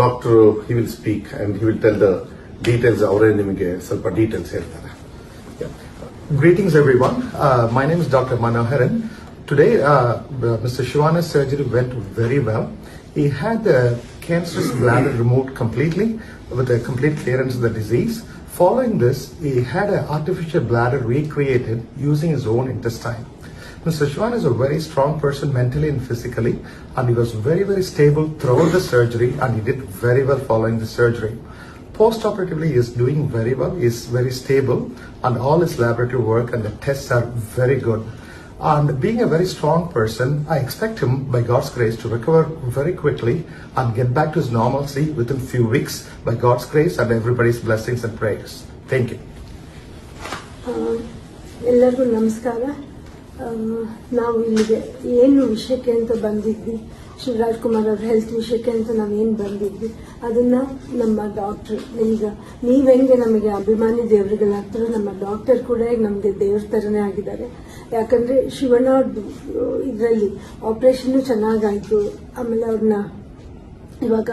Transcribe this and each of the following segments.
Doctor he will speak and he will tell the details ಅವರೇ ನಿಮಗೆ ಸ್ವಲ್ಪ details ಹೇಳ್ತಾರೆ Greetings, everyone. Uh, my name is Dr. Manoharan. Today, uh, Mr. Shivana's surgery went very well. He had the cancerous bladder removed completely with a complete clearance of the disease. Following this, he had an artificial bladder recreated using his own intestine. Mr. Shivan is a very strong person mentally and physically, and he was very, very stable throughout the surgery, and he did very well following the surgery. Post-operatively, he is doing very well. He is very stable, and all his laboratory work and the tests are very good. And being a very strong person, I expect him, by God's grace, to recover very quickly and get back to his normalcy within few weeks, by God's grace and everybody's blessings and prayers. Thank you. ಆ, ಎಲ್ಲರಿಗೂ ನಮಸ್ಕಾರ ಆ, ನಾವು ಇಲ್ಲಿಗೆ ಏನು ವಿಷಯಕ್ಕೆ ಅಂತ ಬಂದಿದ್ವಿ, ಶಿವರಾಜ್ ಕುಮಾರ್ ಅವ್ರ ಹೆಲ್ತ್ ವಿಷಯಕ್ಕೆ ಅಂತ ನಾವು ಏನು ಬಂದಿದ್ವಿ, ಅದನ್ನ ನಮ್ಮ ಡಾಕ್ಟರ್ ಈಗ ನೀವು ಹೆಂಗೆ ನಮಗೆ ಅಭಿಮಾನಿ ದೇವರುಗಳಾಗ್ತಾರೋ ನಮ್ಮ ಡಾಕ್ಟರ್ ಕೂಡ ನಮಗೆ ದೇವ್ರ ತರನೇ ಆಗಿದ್ದಾರೆ. ಯಾಕಂದ್ರೆ ಶಿವಣ್ಣ ಇದರಲ್ಲಿ ಆಪರೇಷನ್ ಚೆನ್ನಾಗಾಯ್ತು, ಆಮೇಲೆ ಅವ್ರನ್ನ ಇವಾಗ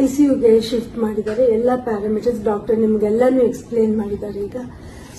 ಐ ಸಿ ಯುಗೆ ಶಿಫ್ಟ್ ಮಾಡಿದ್ದಾರೆ, ಎಲ್ಲ ಪ್ಯಾರಾಮೀಟರ್ಸ್ ಡಾಕ್ಟರ್ ನಿಮ್ಗೆಲ್ಲಾನು ಎಕ್ಸ್ಪ್ಲೇನ್ ಮಾಡಿದ್ದಾರೆ ಈಗ.